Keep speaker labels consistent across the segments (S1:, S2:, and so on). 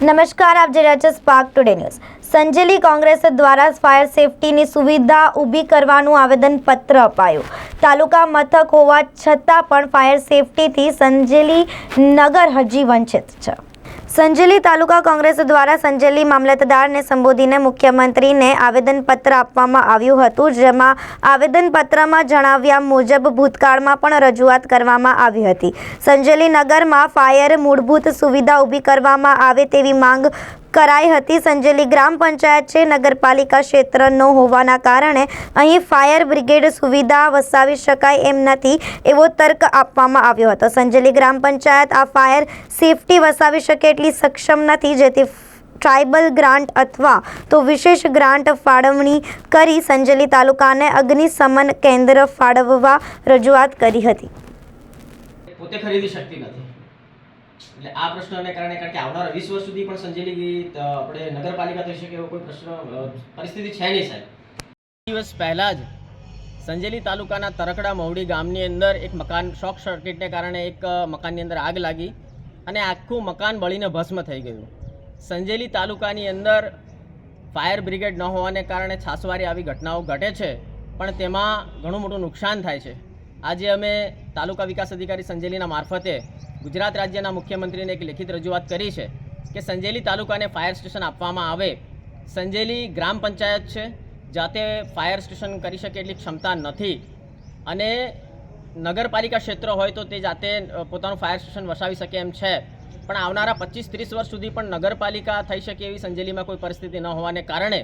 S1: નમસ્કાર, આપ જે રહ્યા છો spark today news Sanjeli Congress દ્વારા ફાયર સેફટીની સુવિધા ઊભી કરવાનું આવેદનપત્ર અપાયું. તાલુકા મથક હોવા છતાં પણ ફાયર સેફટીથી સંજેલી નગર હજી વંચિત છે. સંજેલી તાલુકા કોંગ્રેસ દ્વારા સંજેલી મામલતદારને સંબોધીને મુખ્યમંત્રીને આવેદનપત્ર આપવામાં આવ્યું હતું, જેમાં આવેદનપત્રમાં જણાવ્યા મુજબ ભૂતકાળમાં પણ રજૂઆત કરવામાં આવી હતી. સંજેલી નગરમાં ફાયર મૂળભૂત સુવિધા ઊભી કરવામાં આવે તેવી માંગ કરાઈ હતી. સંજેલી ગ્રામ પંચાયત છે. નગરપાલિકા ક્ષેત્ર ન હોવાના કારણે અહીં ફાયર બ્રિગેડ સુવિધા વસાવી શકાય એમ નથી એવો તર્ક આપવામાં આવ્યો હતો. સંજેલી ગ્રામ પંચાયત આ ફાયર સેફટી વસાવી શકે એટલી સક્ષમ નથી, જેથી ટ્રાઇબલ ગ્રાન્ટ અથવા તો વિશેષ ગ્રાન્ટ ફાળવણી કરી સંજેલી તાલુકાને અગ્નિશમન કેન્દ્ર ફાળવવા રજૂઆત કરી હતી.
S2: પોતે ખરીદી શકતી નથી. એટલે આ પ્રશ્નને કારણે, કારણ કે આવનારા વીસ વર્ષ સુધી પણ સંજેલી આપણે નગરપાલિકા થઈ શકે એવો કોઈ પ્રશ્ન પરિસ્થિતિ છે નહીં સાહેબ. દિવસ પહેલાં જ સંજેલી તાલુકાના તરકડા મહુડી ગામની અંદર એક મકાન, શોર્ટ સર્કિટને કારણે એક મકાનની અંદર આગ લાગી અને આખું મકાન બળીને ભસ્મ થઈ ગયું. સંજેલી તાલુકાની અંદર ફાયર બ્રિગેડ ન હોવાને કારણે છાસવારી આવી ઘટનાઓ ઘટે છે, પણ તેમાં ઘણું મોટું નુકસાન થાય છે. આજે અમે તાલુકા વિકાસ અધિકારી સંજેલીના મારફતે ગુજરાત રાજ્યના મુખ્યમંત્રીને એક લેખિત રજૂઆત કરી છે કે સંજેલી તાલુકાને ફાયર સ્ટેશન આપવામાં આવે. સંજેલી ગ્રામ પંચાયત છે. જાતે ફાયર સ્ટેશન કરી શકે એટલી ક્ષમતા નથી. અને નગરપાલિકા ક્ષેત્ર હોય તો તે જાતે પોતાનું ફાયર સ્ટેશન વસાવી શકે એમ છે. પણ આવનારા પચીસ ત્રીસ વર્ષ સુધી પણ નગરપાલિકા થઈ શકે એવી સંજેલીમાં કોઈ પરિસ્થિતિ ન હોવાને કારણે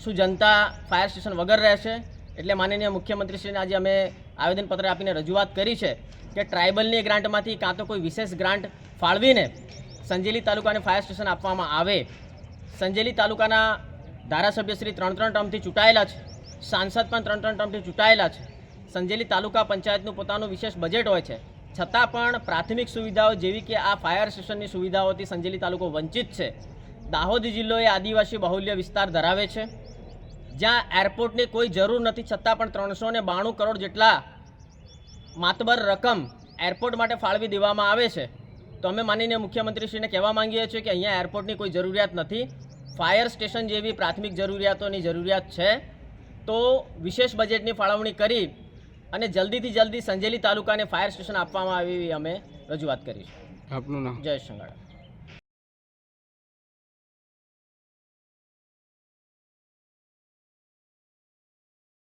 S2: શું જનતા ફાયર સ્ટેશન વગર રહેશે? એટલે માનનીય મુખ્યમંત્રીશ્રીને આજે અમે આવેદનપત્ર આપીને રજૂઆત કરી છે કે ટ્રાઇબલની ગ્રાન્ટમાંથી કાં તો કોઈ વિશેષ ગ્રાન્ટ ફાળવીને સંજેલી તાલુકાને ફાયર સ્ટેશન આપવામાં આવે. સંજેલી તાલુકાના ધારાસભ્ય શ્રી ત્રણ ત્રણ ટર્મથી ચૂંટાયેલા છે. સાંસદ પણ ત્રણ ત્રણ ટર્મથી ચૂંટાયેલા છે. સંજેલી તાલુકા પંચાયતનું પોતાનું વિશેષ બજેટ હોય છે. છતાં પણ પ્રાથમિક સુવિધાઓ જેવી કે આ ફાયર સ્ટેશનની સુવિધાઓથી સંજેલી તાલુકો વંચિત છે. દાહોદ જિલ્લો એ આદિવાસી બાહુલ્ય વિસ્તાર ધરાવે છે. જ્યાં એરપોર્ટની કોઈ જરૂર નથી છતાં પણ ત્રણસો ને બાણું કરોડ જેટલા માતબર રકમ એરપોર્ટ માટે ફાળવી દેવામાં આવે છે. તો અમે માનીને મુખ્યમંત્રીશ્રીને કહેવા માંગીએ છીએ કે અહીંયા એરપોર્ટની કોઈ જરૂરિયાત નથી. ફાયર સ્ટેશન જેવી પ્રાથમિક જરૂરિયાતોની જરૂરિયાત છે. તો વિશેષ બજેટની ફાળવણી કરી અને જલ્દીથી જલ્દી સંજેલી તાલુકાને ફાયર સ્ટેશન આપવામાં આવે એવી અમે રજૂઆત કરીશું.
S3: આપનું નામ?
S2: જય સંગાડા